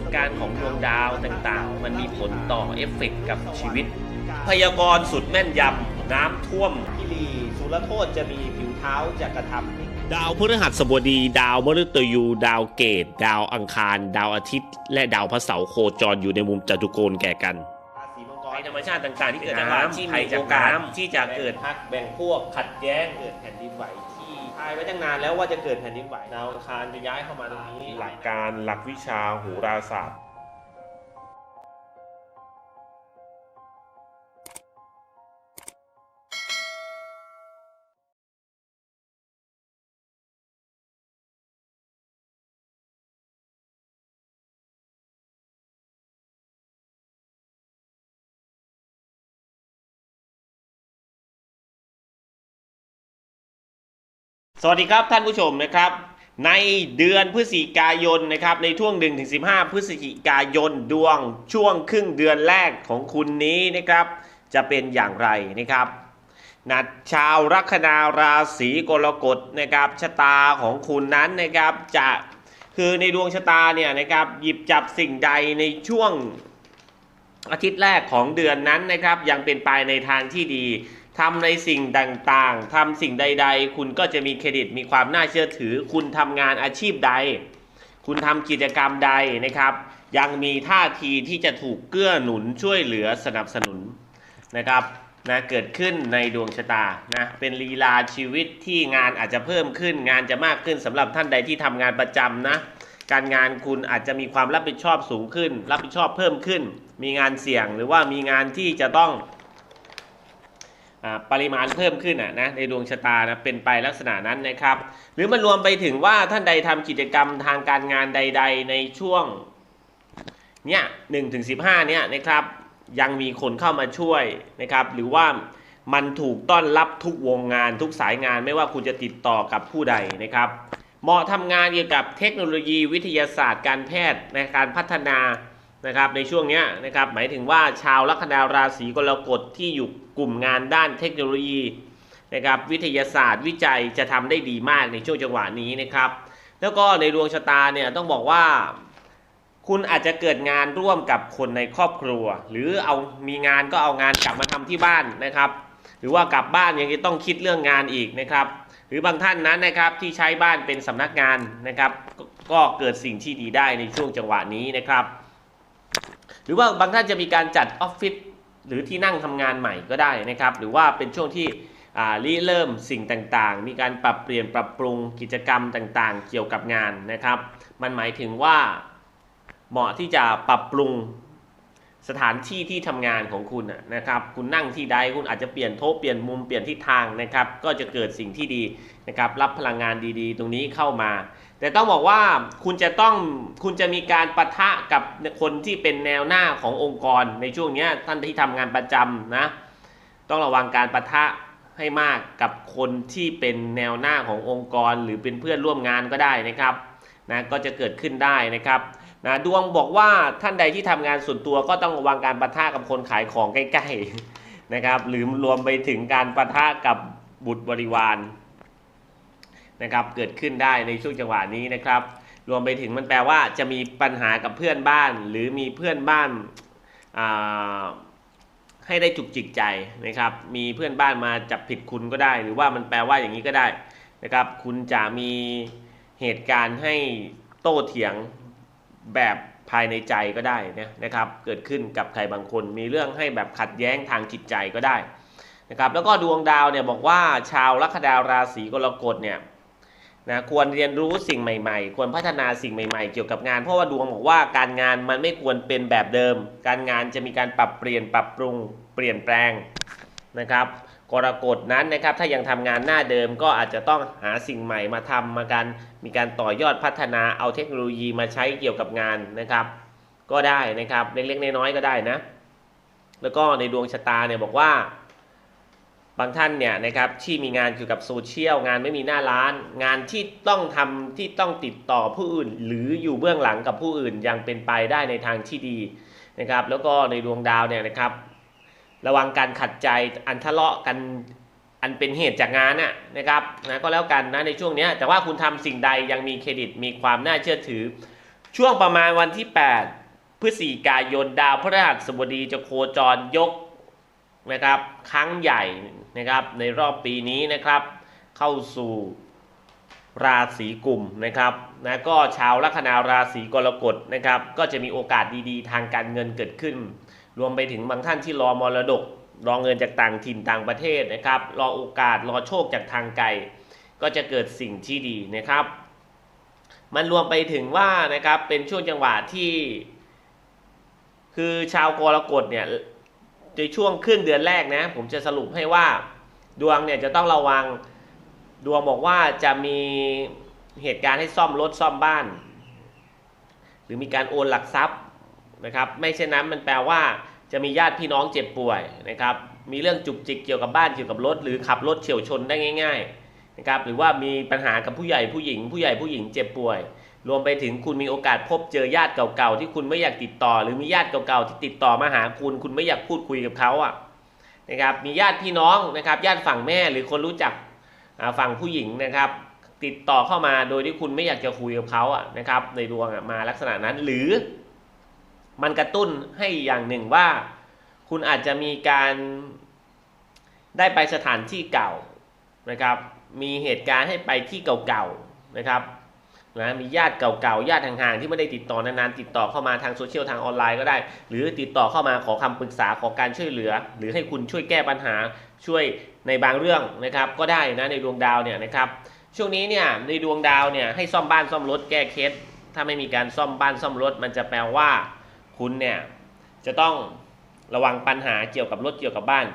ลการของดวงดาวต่างๆ มันมีผลต่อเอฟเฟกต์กับชีวิต พยากรณ์สุดแม่นยำน้ำท่วมพิรีสุรโทษจะมีผิวเท้าจะกระทำดาวพฤหัสบดี ดาวมฤตยู ดาวเกต ดาวอังคาร ดาวอาทิตย์ และดาวพระเสาร์โคจรอยู่ในมุมจตุโกณแก่กันราศีมังกรธรรมชาติต่างๆ ที่เกิดจากน้ำที่มีโอกาสที่จะเกิดพักแบ่งพวกขัดแย้งเกิดแผ่นดินไหวที่ทายไว้ตั้งนานแล้วว่าจะเกิดแผ่นดินไหวดาวอังคารจะย้ายเข้ามาตรงนี้ หลักการหลักวิชาโหราศาสตร์ สวัสดีครับท่านผู้ชมนะครับ ในเดือนพฤศจิกายนนะครับในช่วง1ถึง15 พฤศจิกายนดวงช่วงครึ่งเดือนแรกของคุณนี้นะครับ จะเป็นอย่างไรนะครับนะชาวลัคนาราศีกรกฎนะครับชะตาของคุณนั้นนะครับจะคือในดวงชะตาเนี่ยนะครับหยิบจับสิ่งใดในช่วงอาทิตย์แรกของเดือนนั้นนะครับ ยังเป็นไปในทางที่ดี ทำในสิ่งต่างๆ ทำสิ่งใด ๆ คุณก็จะมีเครดิต มีความน่าเชื่อถือ คุณทำงานอาชีพใด คุณทำกิจกรรมใดนะครับ ยังมีท่าทีที่จะถูกเกื้อหนุนช่วยเหลือสนับสนุนนะครับนะเกิดขึ้นในดวงชะตานะเป็นลีลาชีวิตที่งานอาจจะเพิ่มขึ้น งานจะมากขึ้นสำหรับท่านใดที่ทำงานประจำนะการงานคุณอาจจะมีความรับผิดชอบสูงขึ้น รับผิดชอบเพิ่มขึ้น มีงานเสี่ยงหรือว่ามีงานที่จะต้อง ปริมาณเพิ่มขึ้นะนะในดวงชะตานะเป็นไปลักษณะนั้นนะครับ หรือมันรวมไปถึงว่าท่านใดทำกิจกรรมทางการงานใด ๆ ในช่วงเนี้ยหนึ่งถึงสิบห้าเนี้ยนะครับยังมีคนเข้ามาช่วยนะครับ หรือว่ามันถูกต้อนรับทุกวงงานทุกสายงานไม่ว่าคุณจะติดต่อกับผู้ใดนะครับ เหมาะทำงานเกี่ยวกับเทคโนโลยีวิทยาศาสตร์การแพทย์ในการพัฒนา นะครับในช่วงนี้นะครับหมายถึงว่าชาวลัคนาราศีกรกฎที่อยู่กลุ่มงานด้านเทคโนโลยีนะครับวิทยาศาสตร์วิจัยจะทำได้ดีมากในช่วงจังหวะนี้นะครับ แล้วก็ในดวงชะตาเนี่ยต้องบอกว่า คุณอาจจะเกิดงานร่วมกับคนในครอบครัว หรือเอามีงานก็เอางานกลับมาทำที่บ้านนะครับ หรือว่ากลับบ้านยังจะต้องคิดเรื่องงานอีกนะครับหรือบางท่านนั้นนะครับที่ใช้บ้านเป็นสำนักงานนะครับกก็เกิดสิ่งที่ดีได้ในช่วงจังหวะนี้นะครับ หรือว่าบางท่านจะมีการจัดออฟฟิศหรือที่นั่งทำงานใหม่ก็ได้นะครับ หรือว่าเป็นช่วงที่ริเริ่มสิ่งต่างๆ มีการปรับเปลี่ยนปรับปรุงกิจกรรมต่างๆ เกี่ยวกับงานนะครับ มันหมายถึงว่าเหมาะที่จะปรับปรุงสถานที่ที่ทำงานของคุณนะครับ คุณนั่งที่ใดคุณอาจจะเปลี่ยนโต๊ะเปลี่ยนมุมเปลี่ยนทิศทางนะครับ ก็จะเกิดสิ่งที่ดีนะครับ รับพลังงานดีๆ ตรงนี้เข้ามา แต่ต้องบอกว่าคุณจะต้องคุณจะมีการปะทะกับคนที่เป็นแนวหน้าขององค์กรในช่วงนี้ท่านที่ทำงานประจำนะ ต้องระวังการปะทะให้มากกับคนที่เป็นแนวหน้าขององค์กร หรือเป็นเพื่อนร่วมงานก็ได้นะครับนะก็จะเกิดขึ้นได้นะครับนะดวงบอกว่าท่านใดที่ทำงานส่วนตัวก็ต้องระวังการปะทะกับคนขายของใกล้ๆนะครับ หรือรวมไปถึงการปะทะกับบุตรบริวาร นะครับเกิดขึ้นได้ในช่วงจังหวะนี้นะครับ รวมไปถึงมันแปลว่าจะมีปัญหากับเพื่อนบ้าน หรือมีเพื่อนบ้านให้ได้จุกจิกใจนะครับ มีเพื่อนบ้านมาจับผิดคุณก็ได้ หรือว่ามันแปลว่าอย่างนี้ก็ได้นะครับ คุณจะมีเหตุการณ์ให้โต้เถียงแบบภายในใจก็ได้นะนะครับ เกิดขึ้นกับใครบางคน มีเรื่องให้แบบขัดแย้งทางจิตใจก็ได้นะครับ แล้วก็ดวงดาวเนี่ยบอกว่าชาวลัคนาราศีกรกฎเนี่ย นะควรเรียนรู้สิ่งใหม่ ๆ ควรพัฒนาสิ่งใหม่ ๆ เกี่ยวกับงาน เพราะว่าดวงบอกว่าการงานมันไม่ควรเป็นแบบเดิม การงานจะมีการปรับเปลี่ยนปรับปรุงเปลี่ยนแปลงนะครับกรกฎนั้นนะครับถ้ายังทำงานหน้าเดิมก็อาจจะต้องหาสิ่งใหม่มาทำมาการมีการต่อยอดพัฒนาเอาเทคโนโลยีมาใช้เกี่ยวกับงานนะครับ ก็ได้นะครับเล็กๆน้อยๆก็ได้นะ แล้วก็ในดวงชะตาเนี่ยบอกว่า บางท่านเนี่ยนะครับที่มีงานเกี่ยวกับโซเชียลงานไม่มีหน้าร้าน งานที่ต้องทำที่ต้องติดต่อผู้อื่น หรืออยู่เบื้องหลังกับผู้อื่นยังเป็นไปได้ในทางที่ดีนะครับ แล้วก็ในดวงดาวเนี่ยนะครับ ระวังการขัดใจอันทะเลาะกันอันเป็นเหตุจากงานน่ะนะครับนะก็แล้วกันนะในช่วงนี้แต่ว่าคุณทำสิ่งใดยังมีเครดิตมีความน่าเชื่อถือ ช่วงประมาณวันที่ 8 พฤศจิกายนดาวพฤหัสบดีจะโคจรยก นะครับครั้งใหญ่นะครับในรอบปีนี้นะครับ เข้าสู่ราศีกุมนะครับนะก็ชาวลัคนาราศีกรกฎนะครับ ก็จะมีโอกาสดีๆ ทางการเงินเกิดขึ้น รวมไปถึงบางท่านที่รอมรดก รอเงินจากต่างถิ่นต่างประเทศนะครับ รอโอกาสรอโชคจากทางไกลก็จะเกิดสิ่งที่ดีนะครับ มันรวมไปถึงว่านะครับเป็นช่วงจังหวะที่ คือชาวกรกฎเนี่ย ในช่วงครึ่งเดือนแรกนะ ผมจะสรุปให้ว่าดวงเนี่ยจะต้องระวังดวงบอกว่าจะมีเหตุการณ์ให้ซ่อมรถซ่อมบ้าน หรือมีการโอนหลักทรัพย์นะครับ ไม่เช่นนั้นมันแปลว่าจะมีญาติพี่น้องเจ็บป่วยนะครับ มีเรื่องจุกจิกเกี่ยวกับบ้านเกี่ยวกับรถ หรือขับรถเฉียวชนได้ง่าย ๆนะครับ หรือว่ามีปัญหากับผู้ใหญ่ผู้หญิง ผู้ใหญ่ผู้หญิงเจ็บป่วย รวมไปถึงคุณมีโอกาสพบเจอญาติเก่าๆที่คุณไม่อยากติดต่อ หรือมีญาติเก่าๆที่ติดต่อมาหาคุณ คุณไม่อยากพูดคุยกับเขาอะนะครับมีญาติพี่น้องนะครับญาติฝั่งแม่หรือคนรู้จักฝั่งผู้หญิงนะครับ ติดต่อเข้ามาโดยที่คุณไม่อยากจะคุยกับเขาอะนะครับในดวงอะมาลักษณะนั้นหรือ มันกระตุ้นให้อย่างหนึ่งว่า คุณอาจจะมีการได้ไปสถานที่เก่านะครับ มีเหตุการณ์ให้ไปที่เก่าๆนะครับ นะมีญาติเก่าๆญาติห่างๆที่ไม่ได้ติดต่อนานๆติดต่อเข้ามาทางโซเชียลทางออนไลน์ก็ได้ หรือติดต่อเข้ามาขอคำปรึกษาขอการช่วยเหลือ หรือให้คุณช่วยแก้ปัญหาช่วยในบางเรื่องนะครับก็ได้นะในดวงดาวเนี่ยนะครับช่วงนี้เนี่ยในดวงดาวเนี่ยให้ซ่อมบ้านซ่อมรถแก้เคสถ้าไม่มีการซ่อมบ้านซ่อมรถ มันจะแปลว่าคุณเนี่ยจะต้องระวังปัญหาเกี่ยวกับรถเกี่ยวกับบ้าน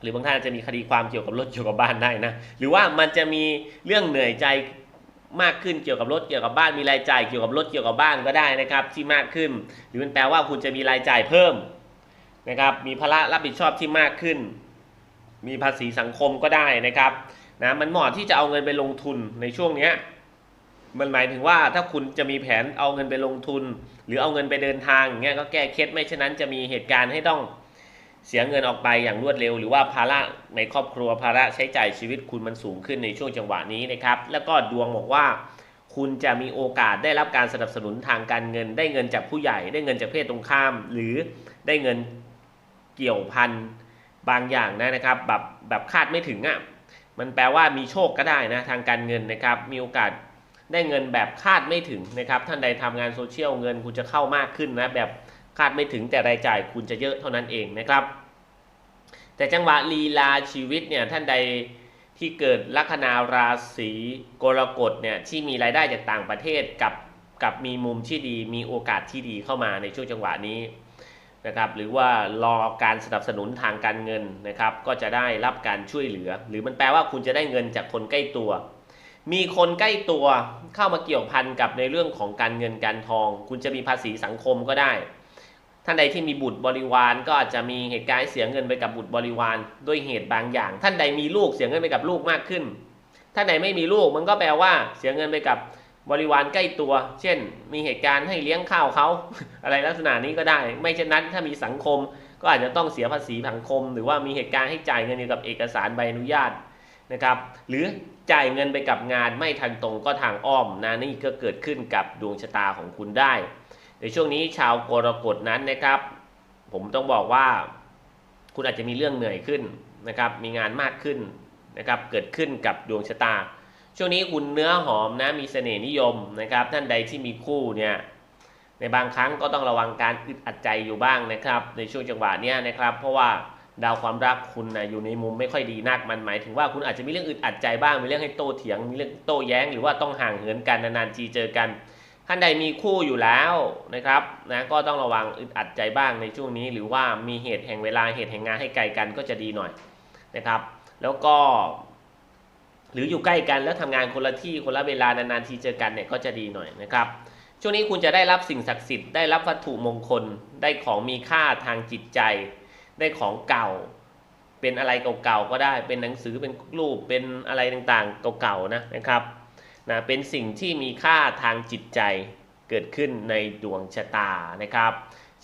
หรือบางท่านจะมีคดีความเกี่ยวกับรถเกี่ยวกับบ้านได้นะหรือว่ามันจะมีเรื่องเหนื่อยใจ มากขึ้นเกี่ยวกับรถเกี่ยวกับบ้านมีรายจ่ายเกี่ยวกับรถเกี่ยวกับบ้านก็ได้นะครับ ที่มากขึ้น หรือมันแปลว่าคุณจะมีรายจ่ายเพิ่มนะครับ มีภาระรับผิดชอบที่มากขึ้น มีภาษีสังคมก็ได้นะครับนะมันเหมาะที่จะเอาเงินไปลงทุนในช่วงเนี้ยมันหมายถึงว่าถ้าคุณจะมีแผนเอาเงินไปลงทุน หรือเอาเงินไปเดินทางอย่างเงี้ยก็แก้เคล็ดไม่เช่นนั้นจะมีเหตุการณ์ให้ต้อง เสียเงินออกไปอย่างรวดเร็ว หรือว่าภาระในครอบครัวภาระใช้จ่ายชีวิตคุณมันสูงขึ้นในช่วงจังหวะนี้นะครับ แล้วก็ดวงบอกว่า คุณจะมีโอกาสได้รับการสนับสนุนทางการเงิน ได้เงินจากผู้ใหญ่ ได้เงินจากเพศตรงข้าม หรือได้เงินเกี่ยวพันบางอย่างนะนะครับแบบแบบคาดไม่ถึงอะ่ะมันแปลว่ามีโชคก็ได้นะทางการเงินนะครับ มีโอกาสได้เงินแบบคาดไม่ถึงนะครับท่านใดทำงานโซเชียลเงินคุณจะเข้ามากขึ้นนะแบบคาดไม่ถึงแต่รายจ่ายคุณจะเยอะเท่านั้นเองนะครับ แต่จังหวะลีลาชีวิตเนี่ยท่านใดที่เกิดลัคนาราศีกรกฎเนี่ยที่มีรายได้จากต่างประเทศกับกับมีมุมที่ดีมีโอกาสที่ดีเข้ามาในช่วงจังหวะนี้นะครับหรือว่ารอการสนับสนุนทางการเงินนะครับ ก็จะได้รับการช่วยเหลือ หรือมันแปลว่าคุณจะได้เงินจากคนใกล้ตัว มีคนใกล้ตัวเข้ามาเกี่ยวพันกับในเรื่องของการเงินการทอง คุณจะมีภาษีสังคมก็ได้ ท่านใดที่มีบุตรบริวารก็อาจจะมีเหตุการณ์เสียเงินไปกับบุตรบริวารด้วยเหตุบางอย่าง ท่านใดมีลูกเสียเงินไปกับลูกมากขึ้น ท่านใดไม่มีลูกมันก็แปลว่าเสียเงินไปกับบริวารใกล้ตัว เช่น มีเหตุการณ์ให้เลี้ยงข้าวเขา อะไรลักษณะนี้ก็ได้ ไม่เช่นนั้นถ้ามีสังคมก็อาจจะต้องเสียภาษีสังคม หรือว่ามีเหตุการณ์ให้จ่ายเงินเกี่ยวกับเอกสารใบอนุญาตนะครับ หรือจ่ายเงินไปกับงานไม่ทางตรงก็ทางอ้อมนะนี่ก็เกิดขึ้นกับดวงชะตาของคุณได้ ในช่วงนี้ชาวกรกฎนั้นนะครับ ผมต้องบอกว่าคุณอาจจะมีเรื่องเหนื่อยขึ้นนะครับ มีงานมากขึ้นนะครับ เกิดขึ้นกับดวงชะตา ช่วงนี้คุณเนื้อหอมนะมีเสน่ห์นิยมนะครับ ท่านใดที่มีคู่เนี่ยในบางครั้งก็ต้องระวังการอึดอัดใจอยู่บ้างนะครับ ในช่วงจังหวะเนี้ยนะครับ เพราะว่าดาวความรักคุณนะอยู่ในมุมไม่ค่อยดีนักมันหมายถึงว่าคุณอาจจะมีเรื่องอึดอัดใจบ้างมีเรื่องให้โต้เถียง มีเรื่องโต้แย้ง หรือว่าต้องห่างเหินกันนานๆทีเจอกัน ท่านใดมีคู่อยู่แล้วนะครับนะก็ต้องระวังอึดอัดใจบ้างในช่วงนี้ หรือว่ามีเหตุแห่งเวลาเหตุแห่งงานให้ไกลกันก็จะดีหน่อยนะครับ แล้วก็ หรืออยู่ใกล้กันแล้วทำงานคนละที่คนละเวลานานๆทีเจอกันเนี่ยก็จะดีหน่อยนะครับ ช่วงนี้คุณจะได้รับสิ่งศักดิ์สิทธิ์ได้รับวัตถุมงคลได้ของมีค่าทางจิตใจ ได้ของเก่า เป็นอะไรเก่าๆก็ได้เป็นหนังสือเป็นรูปเป็นอะไรต่างๆ เก่าๆนะนะครับ นะเป็นสิ่งที่มีค่าทางจิตใจเกิดขึ้นในดวงชะตานะครับ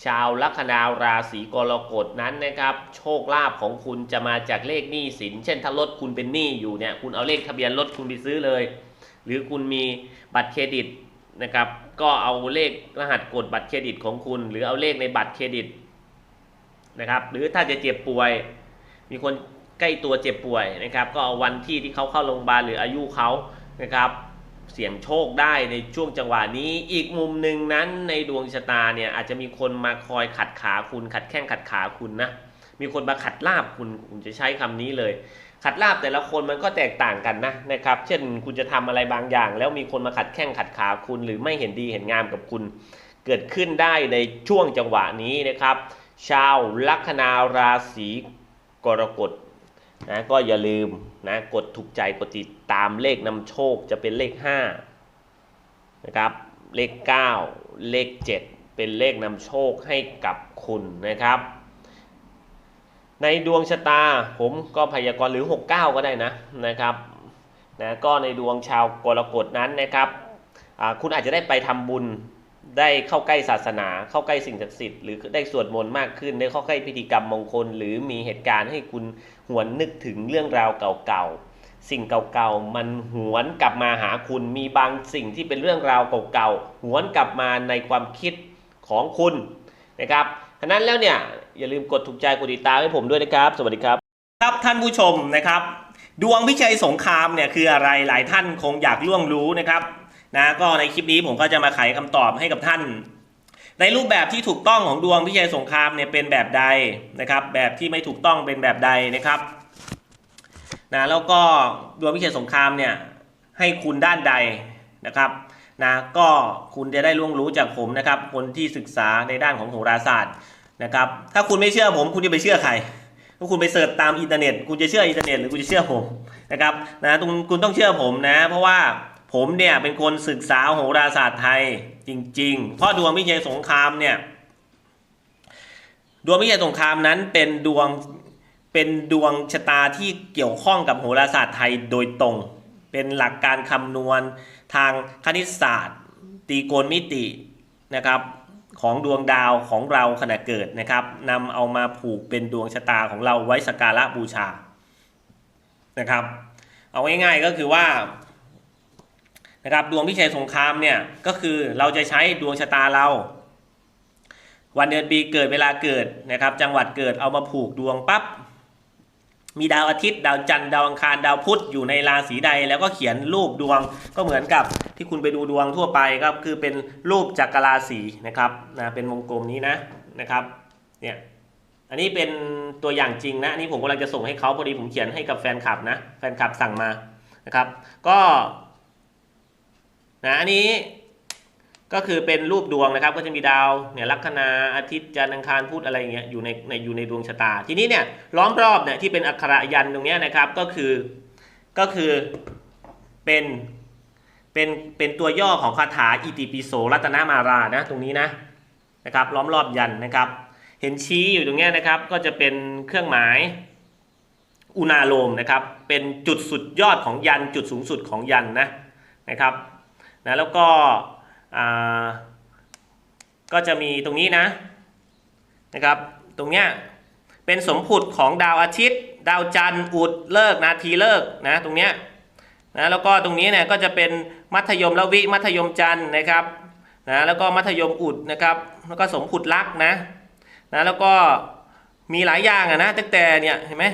ชาวลัคนาราศีกรกฎนั้นนะครับ โชคลาภของคุณจะมาจากเลขหนี้สิน เช่นถ้ารถคุณเป็นหนี้อยู่เนี่ยคุณเอาเลขทะเบียนรถคุณไปซื้อเลย หรือคุณมีบัตรเครดิตนะครับ ก็เอาเลขรหัสกดบัตรเครดิตของคุณ หรือเอาเลขในบัตรเครดิตนะครับ หรือถ้าจะเจ็บป่วย มีคนใกล้ตัวเจ็บป่วยนะครับ ก็เอาวันที่ที่เขาเข้าโรงพยาบาลหรืออายุเขานะครับ เสี่ยงโชคได้ในช่วงจังหวะนี้ อีกมุมหนึ่งนั้นในดวงชะตาเนี่ยอาจจะมีคนมาคอยขัดขาคุณขัดแข้งขัดขาคุณนะ มีคนมาขัดลาบคุณผมจะใช้คำนี้เลย ขัดลาบแต่ละคนมันก็แตกต่างกันนะนะครับ เช่นคุณจะทำอะไรบางอย่าง แล้วมีคนมาขัดแข้งขัดขาคุณ หรือไม่เห็นดีเห็นงามกับคุณ เกิดขึ้นได้ในช่วงจังหวะนี้นะครับ ชาวลัคนาราศีกรกฎ นะก็อย่าลืมนะกดถูกใจกดติดตามเลขนำโชคจะเป็นเลข5นะครับเลข 9 เลข 7 เป็นเลขนำโชคให้กับคุณนะครับ ในดวงชะตาผมก็พยากรณ์หรือ 69 ก็ได้นะนะครับนะก็ในดวงชาวกรกฎนั้นนะครับคุณอาจจะได้ไปทำบุญ ได้เข้าใกล้ศาสนา เข้าใกล้สิ่งศักดิ์สิทธิ์หรือได้สวดมนต์มากขึ้น ได้เข้าใกล้พิธีกรรมมงคล หรือมีเหตุการณ์ให้คุณหวนนึกถึงเรื่องราวเก่าๆ สิ่งเก่าๆ มันหวนกลับมาหาคุณ มีบางสิ่งที่เป็นเรื่องราวเก่าๆ หวนกลับมาในความคิดของคุณนะครับฉะนั้นแล้วเนี่ยอย่าลืมกดถูกใจกดติดตามให้ผมด้วยนะครับ สวัสดีครับ ครับท่านผู้ชมนะครับ ดวงพิชัยสงครามเนี่ยคืออะไรหลายท่านคงอยากล่วงรู้นะครับ นะก็ในคลิปนี้ผมก็จะมาไขคำตอบให้กับท่าน ในรูปแบบที่ถูกต้องของดวงพิชัยสงครามเนี่ยเป็นแบบใดนะครับ แบบที่ไม่ถูกต้องเป็นแบบใดนะครับนะแล้วก็ดวงพิชัยสงครามเนี่ยให้คุณด้านใดนะครับนะก็คุณจะได้ล่วงรู้จากผมนะครับ คนที่ศึกษาในด้านของโหราศาสตร์นะครับ ถ้าคุณไม่เชื่อผมคุณจะไปเชื่อใครถ้าคุณไปเสิร์ชตามอินเทอร์เน็ต คุณจะเชื่ออินเทอร์เน็ตหรือคุณจะเชื่อผมนะครับนะคุณต้องเชื่อผมนะ เพราะว่า ผมเนี่ยเป็นคนศึกษาโหราศาสตร์ไทยจริง ๆ เพราะดวงวิจัยสงครามเนี่ยดวงวิจัยสงครามนั้นเป็นดวงเป็นดวงชะตาที่เกี่ยวข้องกับโหราศาสตร์ไทยโดยตรง เป็นหลักการคำนวณทางคณิตศาสตร์ตรีโกณมิตินะครับของดวงดาวของเราขณะเกิดนะครับนำเอามาผูกเป็นดวงชะตาของเราไว้สักการะบูชานะครับ เอาง่ายๆก็คือว่า นะครับดวงพิชัยสงครามเนี่ยก็คือเราจะใช้ดวงชะตาเรา วันเดือนปีเกิดเวลาเกิดนะครับ จังหวัดเกิดเอามาผูกดวงปั๊บมีดาวอาทิตย์ ดาวจันทร์ดาวอังคารดาวพุธอยู่ในราศีใด แล้วก็เขียนรูปดวงก็เหมือนกับที่คุณไปดูดวงทั่วไปก็คือเป็นรูปจักรราศีนะครับนะเป็นวงกลมนี้นะนะครับเนี่ยอันนี้เป็นตัวอย่างจริงนะนนี้ผมกำลังจะส่งให้เขาพอดีผมเขียนให้กับแฟนคลับนะแฟนคลับสั่งมานะครับ ก็ นะอันนี้ก็คือเป็นรูปดวงนะครับ ก็จะมีดาวเนี่ยลัคนาอาทิตย์จันทร์อังคารพุธอะไรอย่างเงี้ยอยู่ในในอยู่ในดวงชะตา ทีนี้เนี่ยล้อมรอบเนี่ยที่เป็นอักขระยันตรงเนี้ยนะครับก็คือก็คือเป็นเป็นเป็นตัวย่อของคาถาอิติปิโสรัตนามารานะตรงนี้นะนะครับล้อมรอบยันนะครับ เห็นชี้อยู่ตรงเนี้ยนะครับ ก็จะเป็นเครื่องหมายอุณาโลมนะครับ เป็นจุดสุดยอดของยันจุดสูงสุดของยันนะนะครับ นะแล้วก็ก็จะมีตรงนี้นะนะครับ ตรงเนี้ยเป็นสมผุดของดาวอาทิตย์ ดาวจันทร์อุดเลิกนาทีเลิกนะตรงเนี้ยนะแล้วก็ตรงนี้เนี่ยก็จะเป็นมัธยมละวิมัธยมจันทร์นะครับนะแล้วก็มัธยมอุดนะครับแล้วก็สมผุดลักนะนะแล้วก็มีหลายอย่างอะนะตั้งแต่เนี่ยเห็นไหม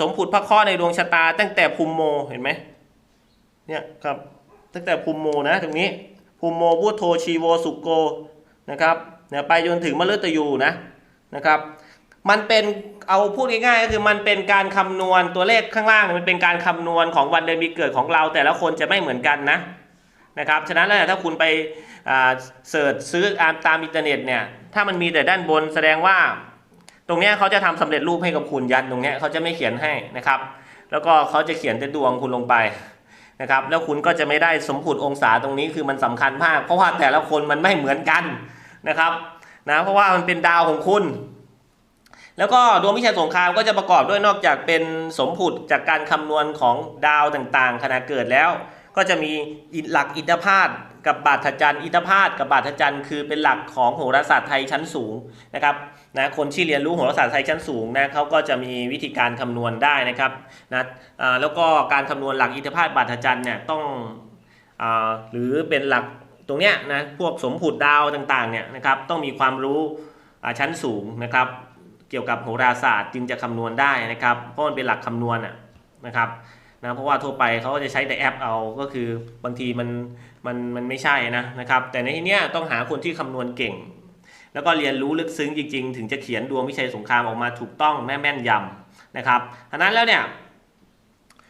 สมผุดพระเคราะห์ในดวงชะตา ตั้งแต่ภูมิโมเห็นไหมเนี่ยครับ ตั้งแต่ภูมิโมนะตรงนี้ภูมิโมพุทโธชีโวสุโกนะครับเนี่ยไปจนถึงมฤตยูนะนะครับ มันเป็นเอาพูดง่ายๆก็คือมันเป็นการคำนวณตัวเลขข้างล่างมันเป็นการคำนวณของวันเดือนปีเกิดของเรา แต่ละคนจะไม่เหมือนกันนะนะครับฉะนั้นแล้วเนี่ยถ้าคุณไปเสิร์ชซื้ออาตามอินเทอร์เน็ตเนี่ยถ้ามันมีแต่ด้านบนแสดงว่า ตรงเนี้ยเขาจะทำสำเร็จรูปให้กับคุณยันตรงเนี้ยเขาจะไม่เขียนให้นะครับ แล้วก็เขาจะเขียนแต่ดวงคุณลงไป นะครับแล้วคุณก็จะไม่ได้สมผุดองศาตรงนี้คือมันสำคัญมาก เพราะว่าแต่ละคนมันไม่เหมือนกันนะครับนะเพราะว่ามันเป็นดาวของคุณ แล้วก็ดวงวิชาสงครามก็จะประกอบด้วยนอกจากเป็นสมผุดจากการคำนวณของดาวต่างๆขณะเกิดแล้ว ก็จะมีหลักอิทธพาต กับบาทจันทร์อิทธพาตกับบาทจันทร์คือเป็นหลักของโหราศาสตร์ไทยชั้นสูงนะครับนะคนที่เรียนรู้โหราศาสตร์ไทยชั้นสูงนะเขาก็จะมีวิธีการคำนวณได้นะครับนะแล้วก็การคำนวณหลักอิทธพาตบาทจันทร์เนี่ยต้องอหรือเป็นหลักตรงเนี้ยนะพวกสมผุดดาวต่างๆเนี่ยนะครับต้องมีความรู้ชั้นสูงนะครับ เกี่ยวกับโหราศาสตร์จึงจะคำนวณได้นะครับเพราะมันเป็นหลักคำนวณนะครับ นะเพราะว่าทั่วไปเขาก็จะใช้แต่แอปเอาก็คือบางทีมันมันมันไม่ใช่นะนะครับ แต่ในที่เนี้ยต้องหาคนที่คำนวณเก่ง แล้วก็เรียนรู้ลึกซึ้งจริง ๆ ถึงจะเขียนดวงวิชัยสงครามออกมาถูกต้องแม่แม่นยำนะครับฉะนั้นแล้วเนี่ย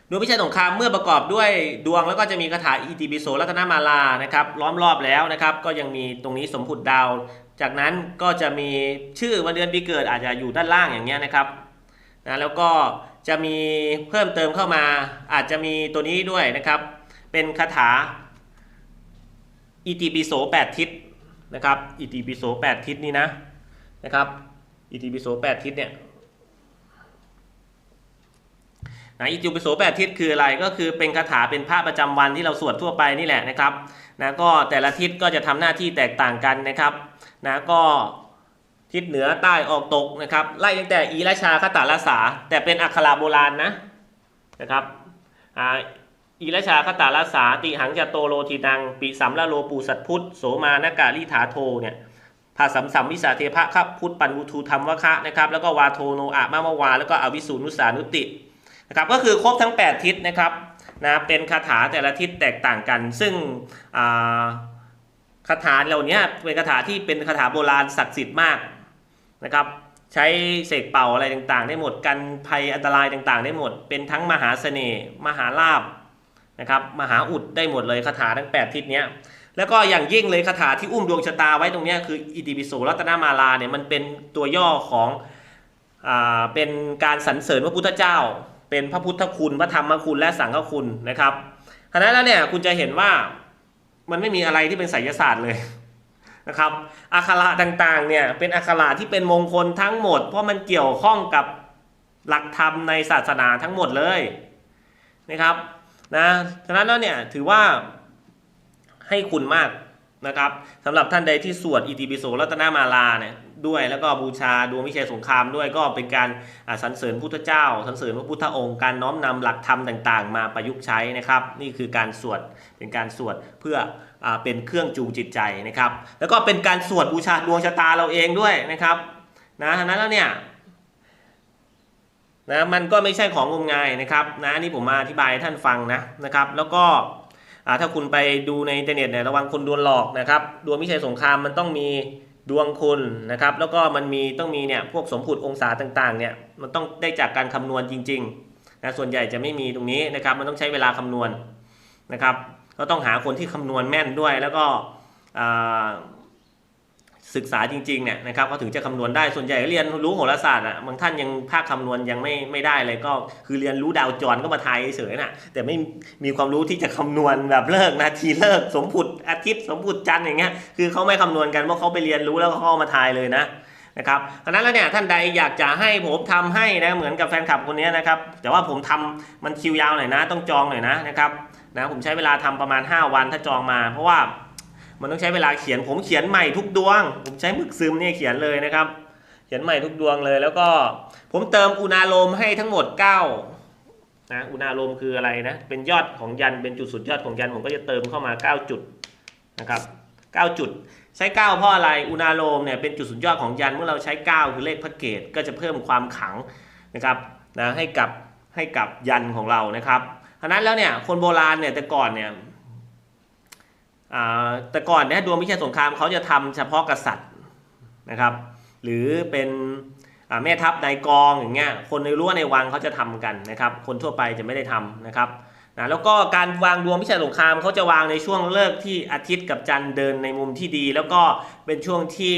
ดวงวิชัยสงครามเมื่อประกอบด้วยดวงแล้วก็จะมีคาถาอิติปิโสรัตนมาลานะครับล้อมรอบแล้วนะครับก็ยังมีตรงนี้สมผุดดาว จากนั้นก็จะมีชื่อวันเดือนปีเกิดอาจจะอยู่ด้านล่างอย่างเงี้ยนะครับนะแล้วก็ จะมีเพิ่มเติมเข้ามา อาจจะมีตัวนี้ด้วยนะครับ เป็นคาถาอิติปิโส8ทิศนะครับอิติปิโส8ทิศนี่นะนะครับอิติปิโส8ทิศเนี่ยนะอิติปิโส8ทิศคืออะไรก็คือเป็นคาถาเป็นพระประจำวันที่เราสวดทั่วไปนี่แหละนะครับนะก็แต่ละทิศก็จะทำหน้าที่แตกต่างกันนะครับนะก็ ทิศเหนือใต้ออกตกนะครับไล่ตั้งแต่อีราชาคตาลาสา แต่เป็นอักขระโบราณนะนะครับอ่าอีราชาคตาลาสาติหังจโตโลทีนัง ปิสัมละโลปูสัตพุทธโสมานากาลิถาโทเนี่ยภาสัมสัมวิสาเทพะครับพุทธปันวุทูธรรมวะคะนะครับแล้วก็วาโทโนอะมะมะวา แล้วก็อวิสูนุสานุตินะครับก็คือครบทั้ง 8 ทิศนะครับนะเป็นคาถาแต่ละทิศแตกต่างกัน ซึ่งคาถาเหล่านี้เป็นคาถาที่เป็นคาถาโบราณศักดิ์สิทธิ์มาก นะครับใช้เสกเป่าอะไรต่างๆ ได้หมดกันภัยอันตรายต่างๆ ได้หมด เป็นทั้งมหาเสน่ห์มหาลาภนะครับมหาอุดได้หมดเลยคาถาทั้ง 8 ทิศเนี้ยแล้วก็อย่างยิ่งเลยคาถาที่อุ้มดวงชะตาไว้ตรงนี้คืออิติปิโสรัตนามาลาเนี่ยมันเป็นตัวย่อของอ่าเป็นการสรรเสริญพระพุทธเจ้า เป็นพระพุทธคุณพระธรรมคุณและสังฆคุณนะครับฉะนั้นแล้วเนี่ยคุณจะเห็นว่ามันไม่มีอะไรที่เป็นไสยศาสตร์เลย นะครับอักขระต่างๆเนี่ยเป็นอักขระที่เป็นมงคลทั้งหมด เพราะมันเกี่ยวข้องกับหลักธรรมในศาสนาทั้งหมดเลยนะครับนะฉะนั้นแล้วเนี่ยถือว่าให้คุณมากนะครับสำหรับท่านใดที่สวดอิติปิโสรัตนามาลาเนี่ย ด้วยแล้วก็บูชาดวงวิเชษสงครามด้วยก็เป็นการสรรเสริญพุทธเจ้าสรรเสริญพระพุทธองค์การน้อมนำหลักธรรมต่างๆ มาประยุกต์ใช้นะครับ นี่คือการสวดเป็นการสวดเพื่ออเป็นเครื่องจูงจิตใจนะครับ แล้วก็เป็นการสวดบูชาดวงชะตาเราเองด้วยนะครับนะฉะนั้นแล้วเนี่ยนะมันก็ไม่ใช่ของงมงายนะครับนะนี่ผมมาอธิบายให้ท่านฟังนะนะครับ แล้วก็ถ้าคุณไปดูในอินเทอร์เน็ตเนี่ยระวังคนโดนหลอกนะครับดวงวิชัยสงครามมันต้องมี ดวงคุณนะครับ แล้วก็มันมีต้องมีเนี่ยพวกสมผุดองศาต่างๆเนี่ยมันต้องได้จากการคำนวณจริงๆนะส่วนใหญ่จะไม่มีตรงนี้นะครับ มันต้องใช้เวลาคำนวณนะครับ ก็ต้องหาคนที่คำนวณแม่นด้วยแล้วก็ ศึกษาจริงๆเนี่ยนะครับก็ถึงจะคำนวณได้ส่วนใหญ่ก็เรียนรู้โหราศาสตร์อะบางท่านยังภาคคำนวณยังไม่ไม่ได้เลยก็คือเรียนรู้ดาวจรก็มาทายเฉยๆน่ะแต่ไม่มีความรู้ที่จะคำนวณแบบเลิกนาทีเลิกสมผุดอาทิตย์สมผุดจันทร์อย่างเงี้ยคือเขาไม่คำนวณกันเพราะเขาไปเรียนรู้แล้วเขาเอามาทายเลยนะนะครับเพราะนั้นแล้วเนี่ยท่านใดอยากจะให้ผมทำให้นะเหมือนกับแฟนคลับคนนี้นะครับแต่ว่าผมทำมันคิวยาวหน่อยนะ ต้องจองหน่อยนะนะครับนะผมใช้เวลาทำประมาณ 5 วันถ้าจองมาเพราะว่า มันต้องใช้เวลาเขียนผมเขียนใหม่ทุกดวง ผมใช้หมึกซึมเนี่ยเขียนเลยนะครับ เขียนใหม่ทุกดวงเลย แล้วก็ผมเติมอุณาโลมให้ทั้งหมด9นะอุณาโลมคืออะไรนะเป็นยอดของยันเป็นจุดสุดยอดของยันผมก็จะเติมเข้ามา 9 จุดนะครับ9จุดใช้ 9 เพราะอะไรอุณาโลมเนี่ยเป็นจุดสุดยอดของยันเมื่อเราใช้ 9 คือเลขพระเกตก็จะเพิ่มความขังนะครับนะให้กับให้กับยันของเรานะครับฉะนั้นแล้วเนี่ยคนโบราณเนี่ยแต่ก่อนเนี่ย แต่ก่อนนี่ยดวงวิชัยสงครามเขาจะทำเฉพาะกษัตริย์นะครับ หรือเป็นแม่ทัพนายกองอย่างเงี้ยคนในรั้วในวังเขาจะทำกันนะครับ คนทั่วไปจะไม่ได้ทำนะครับนะแล้วก็การวางดวงวิชัยสงครามเขาจะวางในช่วงเลิกที่อาทิตย์กับจันทร์เดินในมุมที่ดี แล้วก็เป็นช่วงที่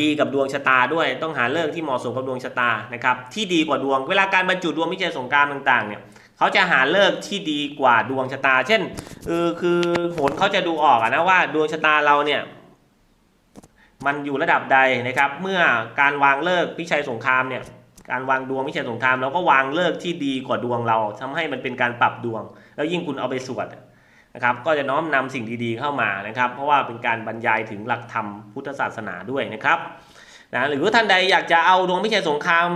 ดีกับดวงชะตาด้วย ต้องหาเลิกที่เหมาะสมกับดวงชะตานะครับที่ดีกว่าดวงเวลาการบรรจุดวงวิชัยสงครามต่างๆเนี่ย เขาจะหาเลิกที่ดีกว่าดวงชะตา เช่นเออคือโหนเขาจะดูออกนะว่าดวงชะตาเราเนี่ย มันอยู่ระดับใดนะครับ เมื่อการวางเลิกพิชัยสงครามเนี่ยการวางดวงพิชัยสงครามเราก็วางเลิกที่ดีกว่าดวงเราทำให้มันเป็นการปรับดวง แล้วยิ่งคุณเอาไปสวดนะครับ ก็จะน้อมนำสิ่งดีๆเข้ามานะครับ เพราะว่าเป็นการบรรยายถึงหลักธรรมพุทธศาสนาด้วยนะครับนะหรือท่านใดอยากจะเอาดวงพิชัยสงคราม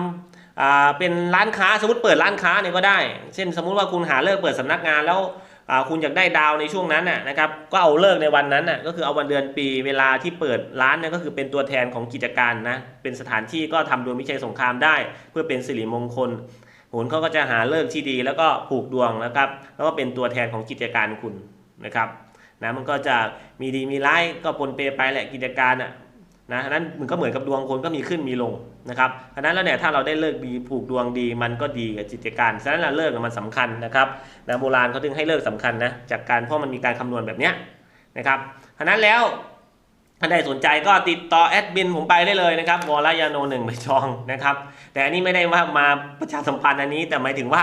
เป็นร้านค้าสมมติเปิดร้านค้าเนี่ยก็ได้ เช่นสมมุติว่าคุณหาเลิกเปิดสำนักงานแล้วอ่าคุณอยากได้ดาวในช่วงนั้นน่ะนะครับก็เอาเลิกในวันนั้นน่ะก็คือเอาวันเดือนปีเวลาที่เปิดร้านเนี่ยก็คือเป็นตัวแทนของกิจการนะเป็นสถานที่ก็ทำโดยไม่ใช่สงครามได้ เพื่อเป็นสิริมงคลโหนเขาก็จะหาเลิกที่ดีแล้วก็ผูกดวงนะครับแล้วก็เป็นตัวแทนของกิจการคุณนะครับนะมันก็จะมีดีมีร้ายก็ปนเปไปแหละกิจการน่ะ นะนั้นมันก็เหมือนกับดวงคนก็มีขึ้นมีลงนะครับฉะนั้นแล้วเนี่ยถ้าเราได้เลิกดีผูกดวงดีมันก็ดีกับกิจการฉะนั้นเราเลิกมันสำคัญนะครับนะโบราณเขาถึงให้เลิกสำคัญนะจากการเพราะมันมีการคำนวณแบบเนี้ยนะครับฉะนั้นแล้วท่าใดสนใจก็ติดต่อแอดมินผมไปได้เลยนะครับวอลยาโนหนึ่งไปจองนะครับแต่อันนี้ไม่ได้ว่ามาประชาสัมพันธ์อันนี้แต่หมายถึงว่า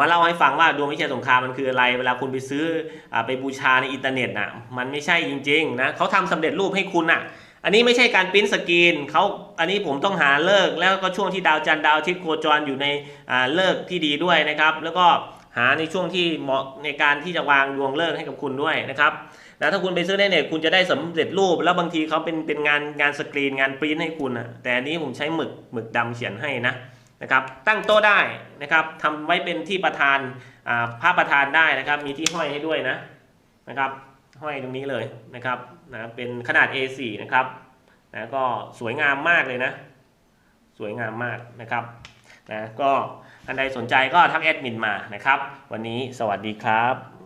มาเล่าให้ฟังว่าดวงวิเชียรสงครามมันคืออะไร เวลาคุณไปซื้ออไปบูชาในอินเทอร์เน็ตน่ะมันไม่ใช่จริงๆนะเขาทำสำเร็จรูปให้คุณน่ะ อันนี้ไม่ใช่การปริ้นสกรีนเขาอันนี้ผมต้องหาเลิกแล้วก็ช่วงที่ดาวจันทร์ดาวทิตย์โคจรอยู่ในเลิกที่ดีด้วยนะครับ แล้วก็หาในช่วงที่เหมาะในการที่จะวางดวงเลิกให้กับคุณด้วยนะครับแล้วถ้าคุณไปซื้อในเน็ตคุณจะได้สำเร็จรูป แล้วบางทีเขาเป็นเป็นงานงานสกรีนงานปริ้นให้คุณอะแต่อันนี้ผมใช้หมึกหมึกดำเขียนให้นะนะครับ ตั้งโต๊ะได้นะครับทำไว้เป็นที่ประธานอ่าประธานได้นะครับ มีที่ห้อยให้ด้วยนะนะครับ ห้อยตรงนี้เลยนะครับ นะเป็นขนาด A4 นะครับนะก็สวยงามมากเลยนะ สวยงามมากนะครับนะก็ท่านใดสนใจก็ทักแอดมินมานะครับ วันนี้สวัสดีครับ